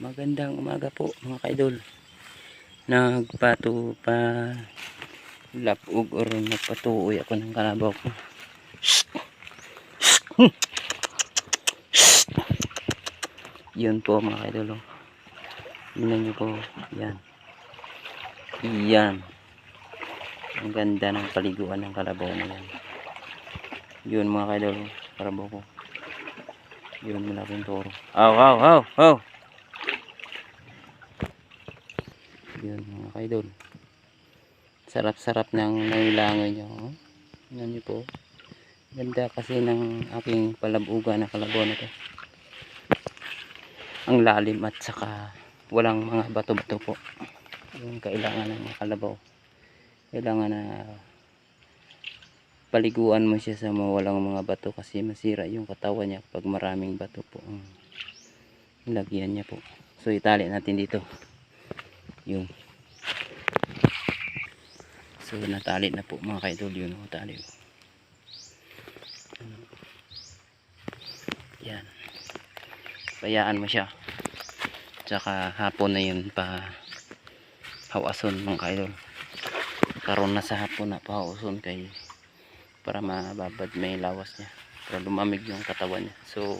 Magandang umaga po mga kaidol. Nagpato pa lapog or nagpatuoy ako ng kalabaw ko. Yun po mga kaidol. oh. Tingnan nyo po. Yan. Yan. Ang ganda ng paliguan ng kalabaw na yan. Yun mga kaidol. oh. Kalabaw ko. Yun malaking toro. Aw, aw, aw, aw. Yun mga kaidol. Sarap-sarap ng nailangoy nyo. Oh. Tingnan nyo po. Ganda kasi ng aking palabugan na kalabaw na to. Ang lalim at saka walang mga bato-bato po. Yung kailangan ng kalabaw. Kailangan na paliguan mo siya sa mga walang mga bato kasi masira yung katawan niya kapag maraming bato po ang lagyan niya po. So itali natin dito. Yung So natali na po mga kaidol yun. O, tali. oh. Yan. Bayaan mo siya. Tsaka hapon na yun pa hawason mga kaidol. Karon na sa hapon na pa hawason kay para mababad may lawas niya. Para lumamig yung katawan niya. So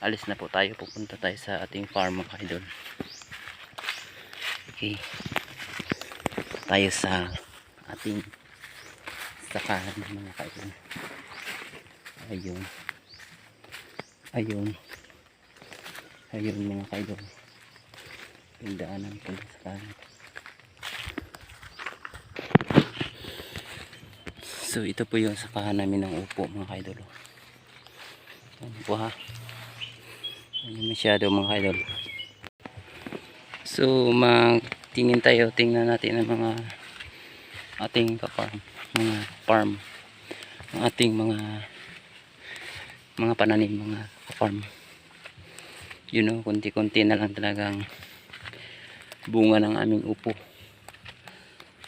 alis na po tayo. Pupunta tayo sa ating farm mga kaidol. Okay. Tayo sa ating sakahan ng mga kaidol. Ayun. Ayun. Ayun mga kaidol. Yung daanan kanan. So ito po yung sakahan namin ng upo mga kaidol. Ano po ha? Hindi masyado mga kaidol. So magtingin tayo, tingnan natin ang mga ating ka-farm, mga farm, ang ating mga mga pananim, mga farm. You know, kunti-kunti na lang talagang bunga ng aming upo.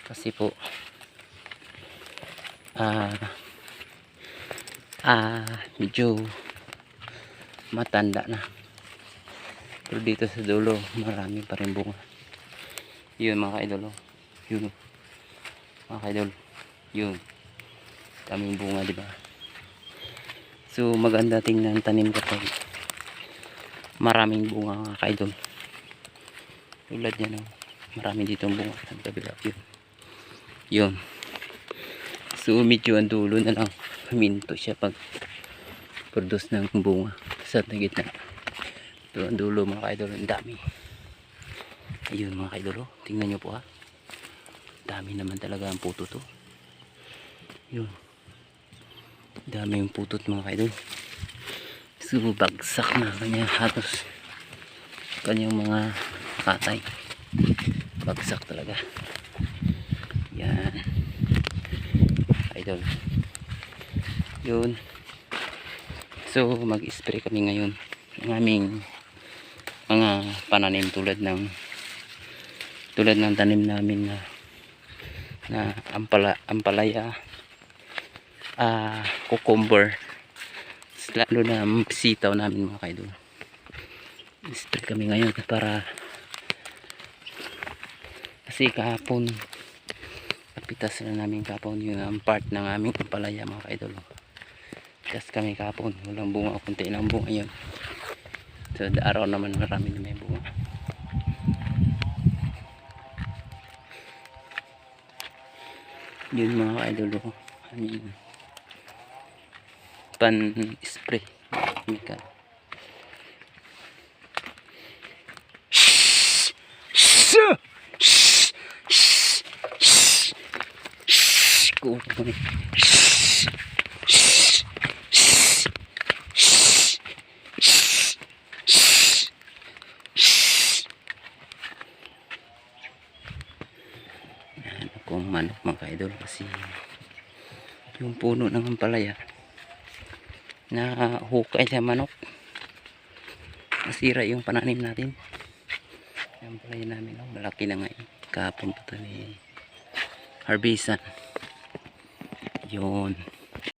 Kasi po ah ah medyo matanda na. Pero dito sa dulo, marami pa rin bunga. Yun mga kaidol. oh. Yun. Mga kaidol yun. Daming bunga di ba? So maganda tingnan tanim kapag maraming bunga mga kaidol. Tulad yan oh. marami dito bunga. Sa kabila yun. Yun. So medyo ang dulo na lang. Minto siya pag produce ng bunga sa gitna. Ito ang dulo mga kaidol ang dami. Ayun mga kaidol oh. tingnan nyo po ha dami naman talaga ang puto to. Yun. Dami yung putot mga kaidol. So bagsak na kanya halos kanyang mga katay. Bagsak talaga. Yan. Idol yun. So mag spray kami ngayon ng aming mga pananim tulad ng tulad ng tanim namin na na ampala, ampalaya ah cucumber. Lalo na sitaw namin mga kaidol. Spray kami ngayon para kasi kahapon kapitas na namin kahapon yun ang part ng aming ampalaya mga kaidol. Tas kami kahapon. Walang bunga kunti lang bunga yun. So araw naman marami na may bunga yun mga idol ko ano yun pan spray chemical Kuha ko ni. Yan akong manok mga ka-idol. Kasi yung puno ng ampalaya na hukay sa manok nasira yung pananim natin. Yung ampalaya namin oh, malaki na ngayon kahapon pa ito ni harvestan yun